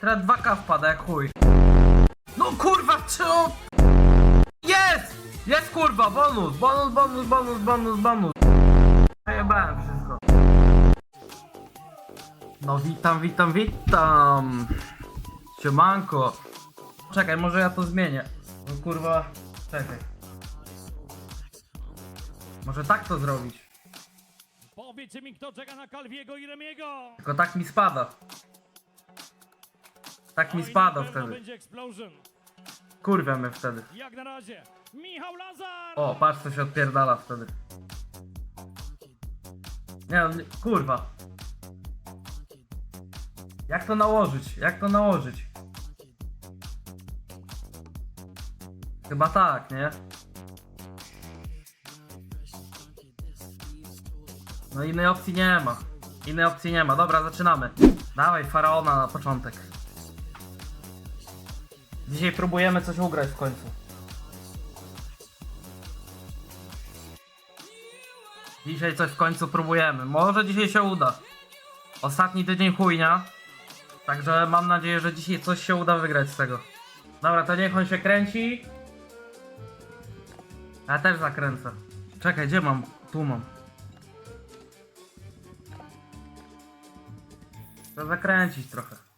Teraz 2K wpada jak chuj. No kurwa, czy on... Jest! Jest kurwa, bonus, bonus, bonus, bonus, bonus, bonus. Zajebałem wszystko. No witam, witam, witam. Siemanko. Czekaj, może ja to zmienię. No kurwa, czekaj. Może tak to zrobić. Powiedzcie mi, kto czeka na Calviego i Remiego! Tylko tak mi spada. Tak mi Oj, spada na pewno wtedy. Kurwia mnie wtedy. Jak na razie, Michał Lazar! O, patrz co się odpierdala wtedy. Nie no, nie- kurwa. Jak to nałożyć? Jak to nałożyć? Chyba tak, nie? No innej opcji nie ma. Innej opcji nie ma. Dobra, zaczynamy. Dawaj, faraona na początek. Dzisiaj próbujemy coś ugrać w końcu. Dzisiaj coś w końcu próbujemy. Może dzisiaj się uda. Ostatni tydzień chujnia. Także mam nadzieję, że dzisiaj coś się uda wygrać z tego. Dobra, to niech on się kręci. Ja też zakręcę. Czekaj, gdzie mam? Tu mam. Trzeba zakręcić trochę.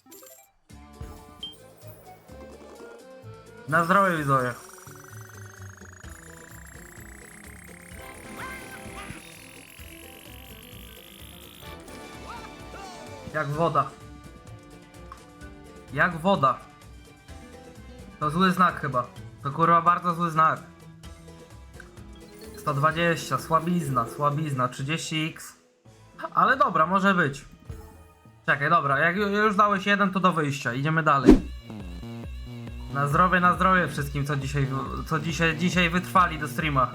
Na zdrowie widzowie. Jak woda. Jak woda. To zły znak chyba. To kurwa bardzo zły znak. 120, słabizna, słabizna, 30x. Ale dobra, może być. Czekaj, dobra, jak ju- już dałeś jeden, to do wyjścia. Idziemy dalej. Na zdrowie, na zdrowie wszystkim, co dzisiaj, co dzisiaj, dzisiaj wytrwali do streama.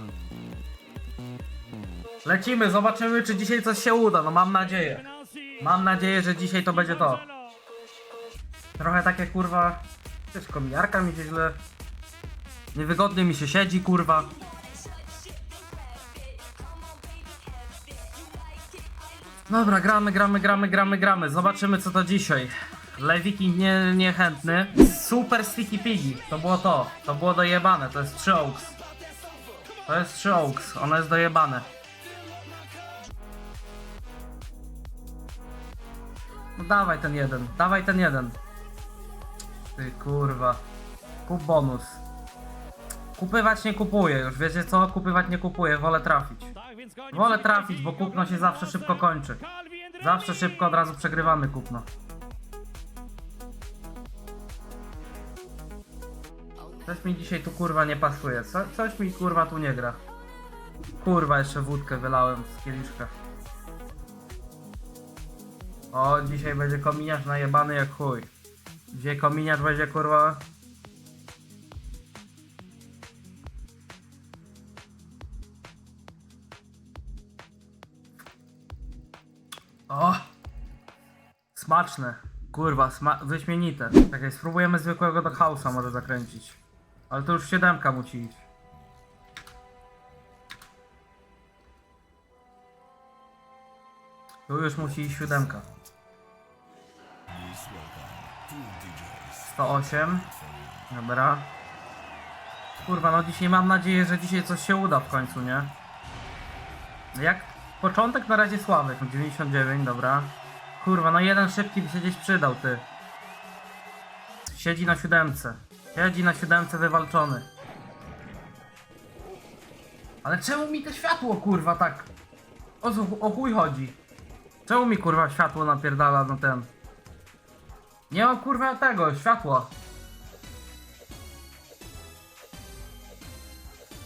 Lecimy, zobaczymy, czy dzisiaj coś się uda. No mam nadzieję. Mam nadzieję, że dzisiaj to będzie to. Trochę takie kurwa. Też kominiarka mi się źle. Niewygodnie mi się siedzi, kurwa. Dobra, gramy, gramy, gramy, gramy, gramy. Zobaczymy co to dzisiaj. Lewiki nie, niechętny. Super Sticky Piggy. To było to. To było dojebane. To jest 3 Oaks. To jest 3 Oaks. Ono jest dojebane. No dawaj ten jeden, dawaj ten jeden. Ty kurwa. Kup bonus. Kupywać nie kupuję już, wiecie co? Kupywać nie kupuję, wolę trafić. Wolę trafić, bo kupno się zawsze szybko kończy. Zawsze szybko od razu przegrywamy kupno. Coś mi dzisiaj tu kurwa nie pasuje. Co, coś mi kurwa tu nie gra. Kurwa, jeszcze wódkę wylałem z kieliszka. O, dzisiaj będzie kominiarz najebany jak chuj. Dzisiaj kominiarz będzie kurwa... O! Smaczne. Kurwa, sma wyśmienite. Czekaj, spróbujemy zwykłego do hausa może zakręcić. Ale to już siódemka musi iść. Tu już musi iść siódemka. 108. Dobra. Kurwa, no dzisiaj mam nadzieję, że dzisiaj coś się uda w końcu, nie? Jak początek na razie słaby. 99, dobra. Kurwa, no jeden szybki by się gdzieś przydał, ty. Siedzi na siódemce. Siedzi na siódemce wywalczony. Ale czemu mi to światło, kurwa, tak? O, o chuj chodzi? Czemu mi, kurwa, światło napierdala na ten? Nie mam, kurwa, tego, światła.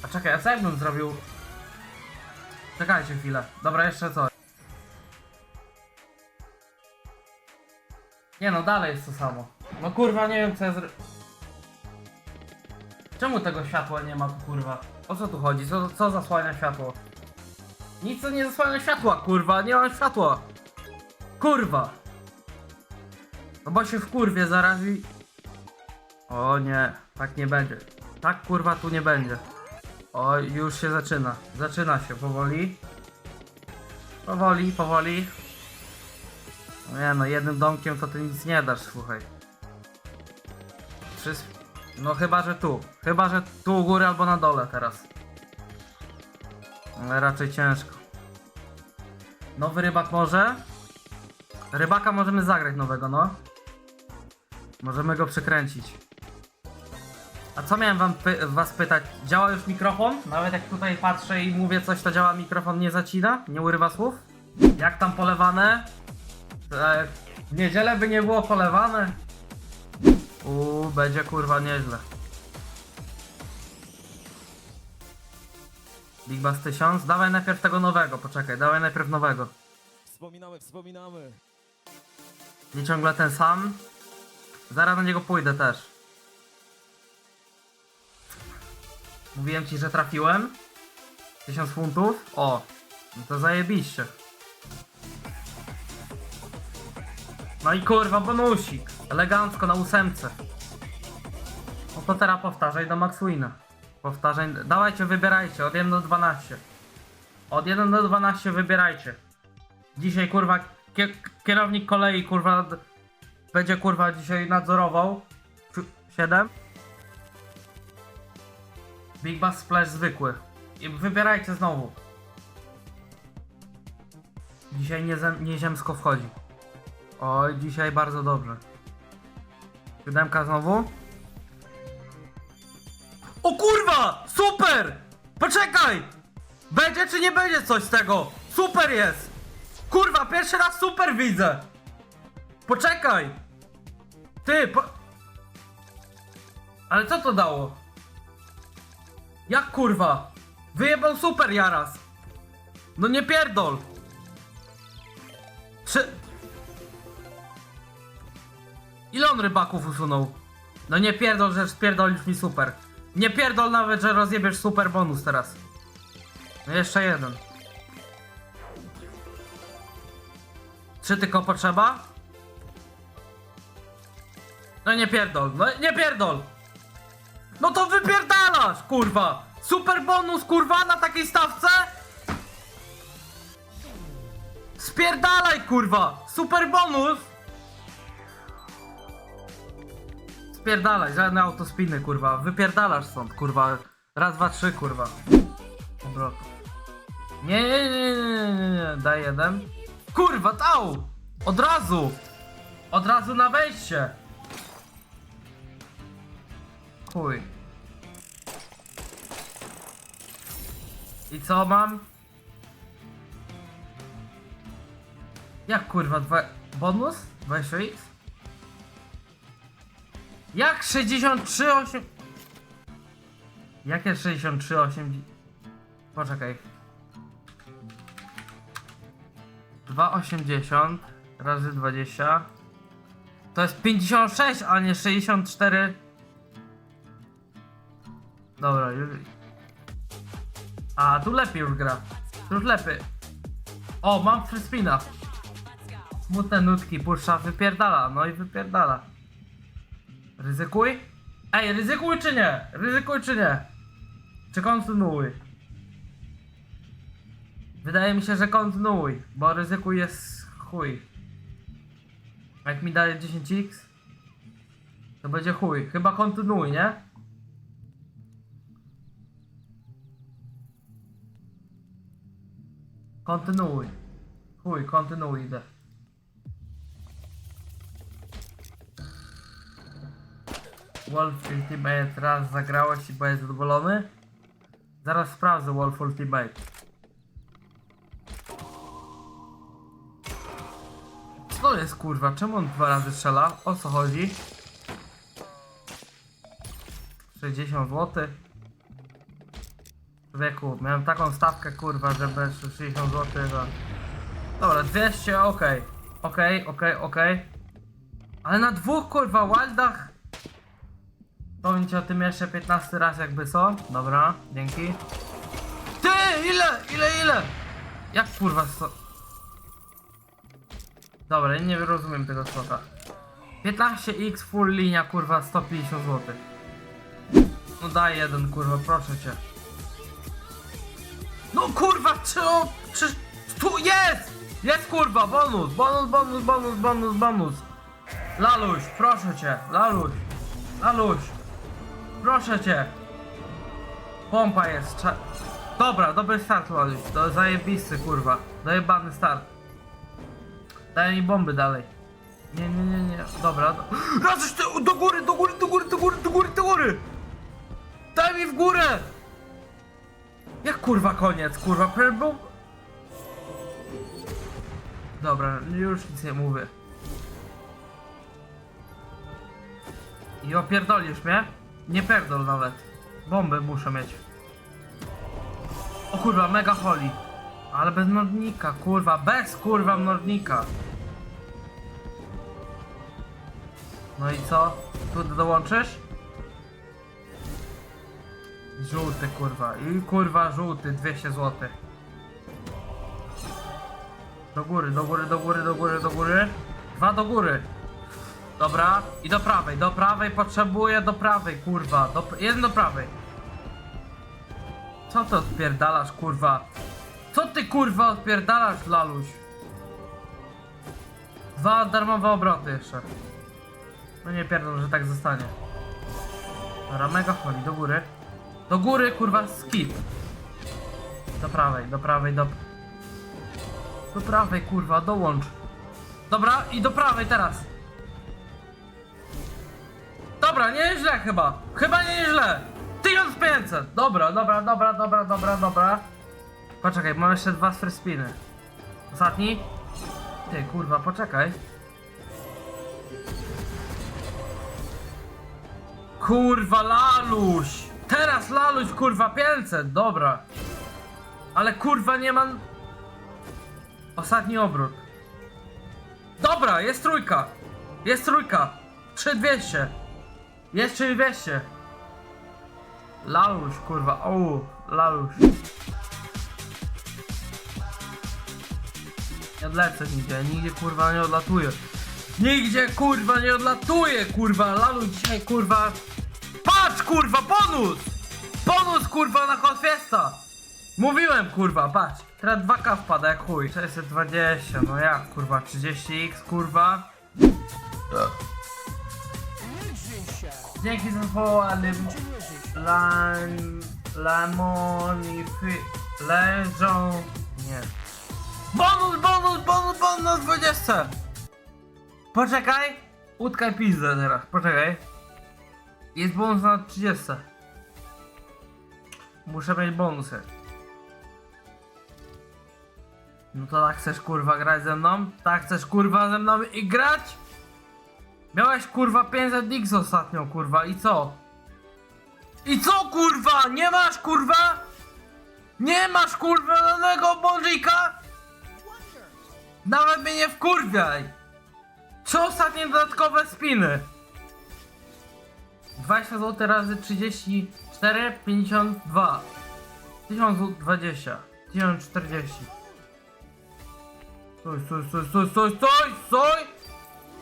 A czekaj, a co jakbym zrobił... Czekajcie chwilę. Dobra, jeszcze co? Nie no, dalej jest to samo. No kurwa, nie wiem co ja zro... Czemu tego światła nie ma kurwa? O co tu chodzi? Co, co zasłania światło? Nic nie zasłania światła, kurwa, nie mam światła! Kurwa! No bo się w kurwie zaraz i... O nie, tak nie będzie. Tak kurwa tu nie będzie. O, już się zaczyna. Zaczyna się powoli. Powoli, powoli. Nie no, jednym domkiem to ty nic nie dasz, słuchaj. Przys... No chyba, że tu. Chyba, że tu u góry albo na dole teraz. Ale raczej ciężko. Nowy rybak może? Rybaka możemy zagrać nowego, no. Możemy go przekręcić. A co miałem wam py was pytać? Działa już mikrofon? Nawet jak tutaj patrzę i mówię coś, to działa mikrofon, nie zacina? Nie urywa słów? Jak tam polewane? E, w niedzielę by nie było polewane. Uuu, będzie kurwa nieźle. Big Bass 1000? Dawaj najpierw tego nowego, poczekaj, dawaj najpierw nowego. Wspominamy, wspominamy. Nie ciągle ten sam. Zaraz na niego pójdę też. Mówiłem ci, że trafiłem. 1000 funtów. O, no to zajebiście. No i kurwa, bonusik. Elegancko na ósemce. No to teraz powtarzaj do Maxwina. Powtarzaj. Dawajcie, wybierajcie. Od 1 do 12. Od 1 do 12 wybierajcie. Dzisiaj kurwa kie- kierownik kolei kurwa będzie kurwa dzisiaj nadzorował. 7. Big Bass Splash zwykły. I wybierajcie znowu. Dzisiaj nieziemsko wchodzi. Oj, dzisiaj bardzo dobrze. Siódemka znowu. O kurwa! Super! Poczekaj! Będzie czy nie będzie coś z tego? Super jest! Kurwa, pierwszy raz super widzę! Poczekaj! Ty, po... Ale co to dało? Jak kurwa? Wyjebał super jaraz! No nie pierdol! Czy... Ile on rybaków usunął? No nie pierdol, że spierdolisz mi super. Nie pierdol nawet, że rozjebiesz super bonus teraz. No jeszcze jeden. Trzy tylko potrzeba? No nie pierdol, no nie pierdol! No to wypierdalasz, kurwa! Super bonus, kurwa, na takiej stawce? Spierdalaj, kurwa! Super bonus! Spierdalaj, żadne autospiny, kurwa. Wypierdalasz stąd, kurwa. Raz, dwa, trzy, kurwa. Dobra. Nie, nie, nie, nie, nie, nie, daj jeden. Kurwa, dał! Od razu! Od razu na wejście! Chuj. I co mam? Jak kurwa, dwa... bonus? 20x? Jak 63, 8... Jakie 63, 8... Poczekaj. 2,80 razy 20 To jest 56, a nie 64 Dobra, już... A, tu lepiej już gra. Tu już lepiej. O, mam free spina. Smutne nutki puszcza, wypierdala, no i wypierdala Ryzykuj? Ej, ryzykuj czy nie? Ryzykuj czy nie? Czy kontynuuj? Wydaje mi się, że kontynuuj, bo ryzykuj jest chuj. Jak mi daje 10x, to będzie chuj. Chyba kontynuuj, nie? Kontynuuj. Chuj, kontynuuj idę. Wolf Ultimate raz zagrałeś i byłeś zadowolony? Zaraz sprawdzę Wolf Ultimate. Co jest kurwa? Czemu on dwa razy strzela? O co chodzi? 60 zł. Wieku, miałem taką stawkę kurwa, że bez 60 zł. Dobra, 200, okej. Okej, okej, okej. Ale na dwóch kurwa wildach Ci o tym jeszcze 15 raz jakby co. Dobra, dzięki. Ty! Ile? Ile? Ile? Jak kurwa sto... Dobra, nie rozumiem tego slota. 15x full linia kurwa 150 zł. No daj jeden kurwa, proszę cię. No kurwa, czy on... Czy... Tu jest! Jest kurwa, bonus, bonus, bonus, bonus, bonus, bonus. Laluś, proszę cię, Laluś. Laluś! Proszę cię! Pompa jest, cza... Dobra, dobry start, Laluś. To zajebisty, kurwa. Dojebany start. Daj mi bomby dalej. Nie, nie, nie, nie. Dobra. Do... Razysz ty do góry, do góry, do góry, do góry, do góry, do góry! Daj mi w górę! Jak kurwa koniec, kurwa, był... Dobra, już nic nie mówię. I opierdolisz mnie? Nie pierdol nawet. Bomby muszę mieć. O kurwa, mega holi. Ale bez nordnika, kurwa, bez kurwa nordnika. No i co? Tu dołączysz? Żółty kurwa. I kurwa żółty, 200 zł. Do góry, do góry, do góry, do góry, do góry. Dwa do góry. Dobra, i do prawej, do prawej potrzebuję, do prawej, kurwa. Do, jeden do prawej. Co ty odpierdalasz, kurwa? Co ty, kurwa, odpierdalasz, laluś? Dwa darmowe obroty jeszcze. No nie pierdol, że tak zostanie. Dobra, mega holi, do góry. Do góry, kurwa, skip. Do prawej, do prawej, do... Do prawej, kurwa, dołącz. Dobra, i do prawej teraz. Dobra, nie źle chyba. Chyba nie źle. 1500. Dobra, dobra, dobra, dobra, dobra, dobra. Poczekaj, mam jeszcze dwa free spiny. Ostatni? Ty, kurwa, poczekaj. Kurwa, laluś! Teraz laluś, kurwa, 500, dobra. Ale kurwa, nie mam... Ostatni obrót. Dobra, jest trójka. Jest trójka. 3200. Jest 3200. Laluś, kurwa, o, laluś. Nie odlecę nigdzie, nigdzie kurwa nie odlatuję. Nigdzie kurwa nie odlatuję, kurwa, laluś dzisiaj kurwa. Patrz kurwa, bonus! Bonus kurwa na Hot Fiesta! Mówiłem kurwa, patrz. Teraz 2K wpada jak chuj. 620, no jak kurwa, 30x kurwa. Dzięki Lan... Lamonifi... Leżą... Nie. Bonus, bonus, bonus, bonus na 20! Poczekaj! Utkaj pizdę teraz, poczekaj. Jest bonus na 30. Muszę mieć bonusy. No to tak chcesz kurwa grać ze mną? Tak chcesz kurwa ze mną i grać? Miałeś kurwa 500 Dix ostatnio kurwa i co? I co kurwa? Nie masz kurwa? Nie masz kurwa żadnego bądźika? Nawet mnie nie wkurwiaj! Co ostatnie dodatkowe spiny? 20 zł razy 34, 52 1020 1040 Stój, stój, stój, stój, stój, stój, stój!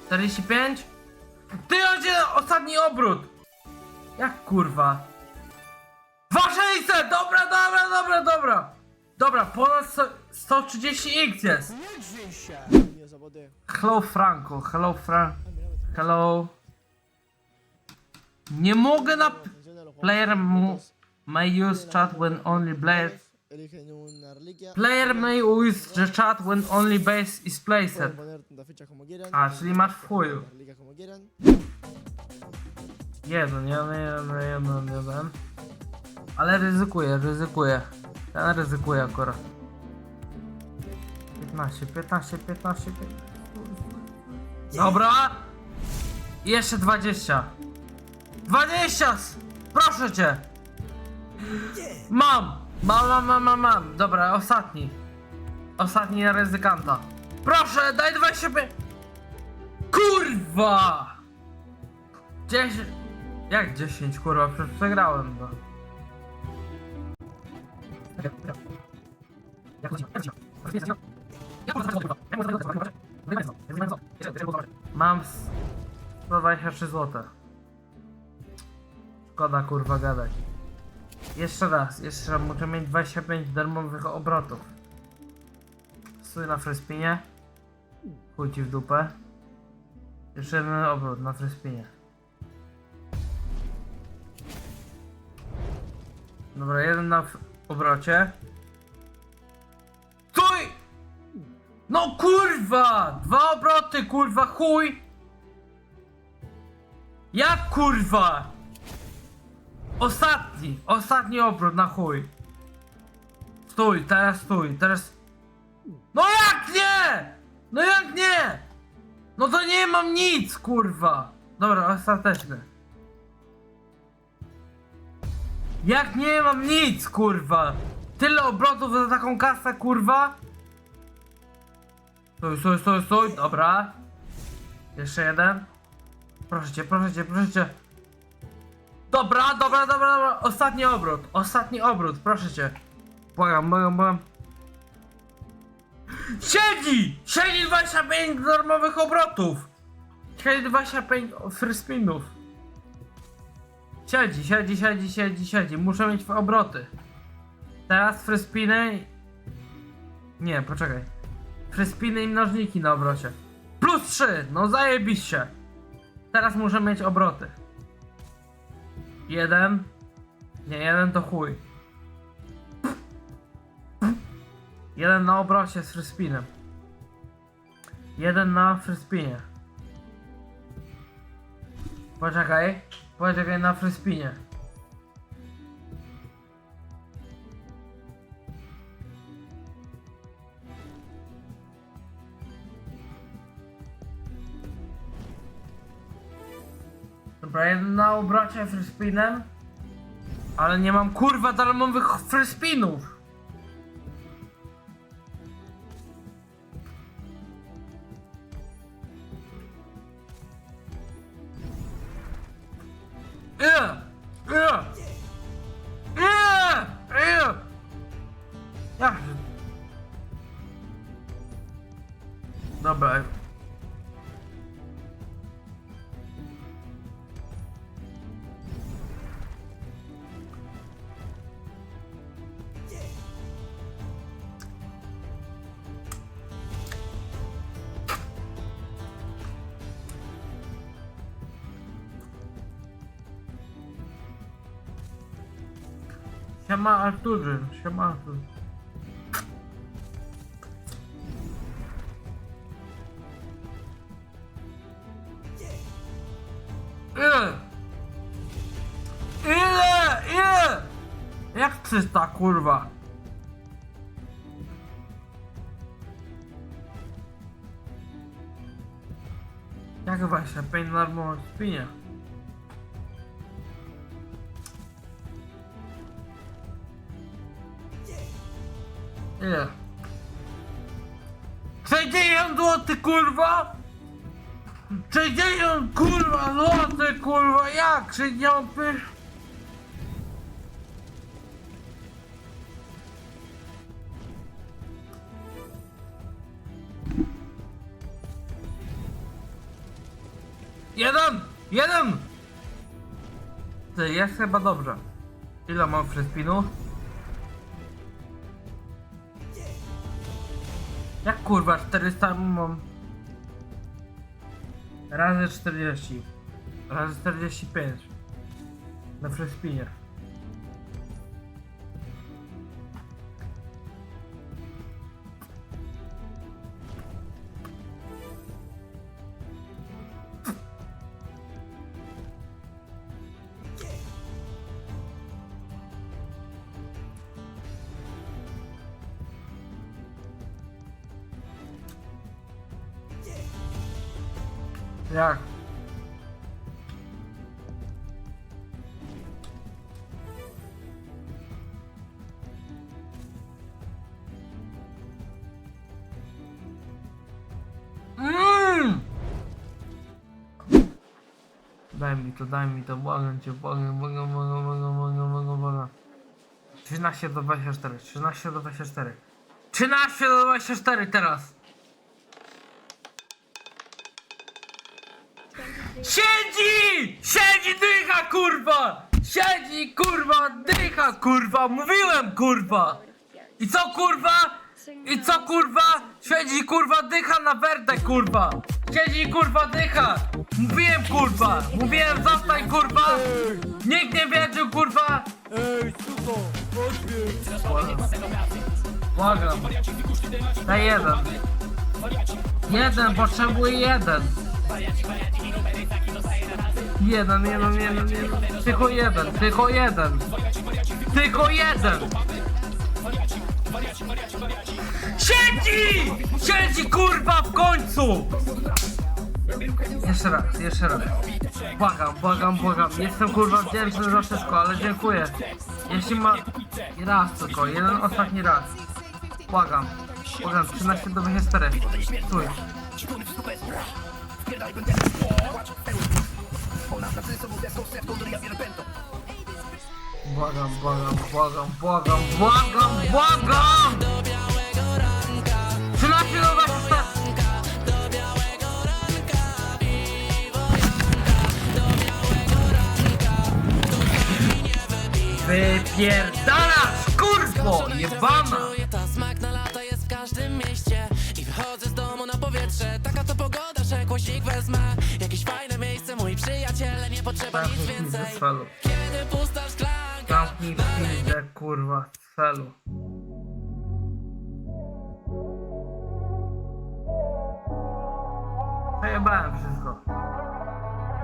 45 Ty będzie ostatni obrót! Jak kurwa? 2600! Dobra, dobra, dobra, dobra! Dobra, ponad 100 130x jest! Nie zawody. Hello Franco, hello Fran... Hello... Nie mogę na... Player may use chat when only blade... Eligen una reliquia. Player may use the chat when only base is placed. Pueden poner tanta fecha como quieran. A, czyli masz w chuju. Las reliquias como quieran. Jeden, jeden, jeden, jeden, jeden. Ale ryzykuję, ryzykuję. Ten ryzykuje akurat. 15, 15, 15, 15. Dobra! I jeszcze 20. 20! Proszę cię! Mam! Mam, mam, mam, mam, mam. Dobra, ostatni. Ostatni na ryzykanta. Proszę, daj 25. Kurwa! 10. Jak 10 kurwa? Przecież przegrałem go. Mam 123 zł. Szkoda kurwa gadać. Jeszcze raz, jeszcze raz, muszę mieć 25 darmowych obrotów. Stój na frespinie. Chuj ci w dupę. Jeszcze jeden obrót na frespinie. Dobra, jeden na obrocie. Stój! No kurwa! Dwa obroty, kurwa, chuj! Jak kurwa? Ostatni, ostatni obrot na chuj. Stój, teraz stój, teraz... No jak nie? No jak nie? No to nie mam nic, kurwa. Dobra, ostateczny. Jak nie mam nic, kurwa? Tyle obrotów za taką kasę, kurwa? Stój, stój, stój, stój, dobra. Jeszcze jeden. Proszę cię, proszę cię, proszę cię. Dobra, dobra, dobra, dobra. Ostatni obrót, ostatni obrót, proszę cię. Błagam, błagam, błagam. Siedzi! Siedzi 25 darmowych obrotów! Siedzi 25 free spinów. Siedzi, siedzi, siedzi, siedzi, siedzi. Muszę mieć obroty. Teraz free spiny. Nie, poczekaj. Free spiny i mnożniki na obrocie. Plus 3! No zajebiście! Teraz muszę mieć obroty. Jeden. Nie, jeden to chuj. Jeden na obrocie z freespinem. Jeden na freespinie. Poczekaj. Poczekaj na freespinie. Dobra, jeden na obrocie freespinem. Ale nie mam kurwa darmowych freespinów. Siema Arturze, siema Artur. Ile? Ile? Ile? Jak 300 kurwa? Jak właśnie, pain normal 60 zł kurwa? 60 kurwa złoty kurwa jak 60 pysz? Jeden! Jeden! Ty, jest chyba dobrze. Ile mam free Jak kurwa 400 mam? Razy 40. Razy 45. Na freespinie. Jak? Mm! Daj mi to, daj mi to, błagam cię, błagam, błagam, błagam, błagam, błagam, błagam, błagam. 13 do 24, 13 do 24. 13 do 24 teraz! Siedzi! Siedzi dycha kurwa! Siedzi kurwa dycha kurwa! Mówiłem kurwa! I co kurwa? I co kurwa? Siedzi kurwa dycha na werdę kurwa! Siedzi kurwa dycha! Mówiłem kurwa! Mówiłem zostań kurwa! Nikt nie wierzył kurwa! Ej, suko, odbierz! Błagam. Daj jeden. Jeden, potrzebuję jeden. Jeden, jeden, jeden, jeden. Tylko jeden, tylko jeden. Tylko jeden. Siedzi! Siedzi kurwa w końcu! Jeszcze raz, jeszcze raz. Błagam, błagam, błagam. Jestem kurwa wdzięczny za wszystko, ale dziękuję. Jeśli ma... Raz tylko, jeden ostatni raz. Błagam. Błagam, 13 do 24. Stój. Błagam, błagam, błagam, błagam, błagam, błagam! 13 do 24. Wypierdalasz, kurwo, jebana! Zamknij pizdę z szklanka Zamknij pizdę, kurwa, z felu. Przejebałem wszystko.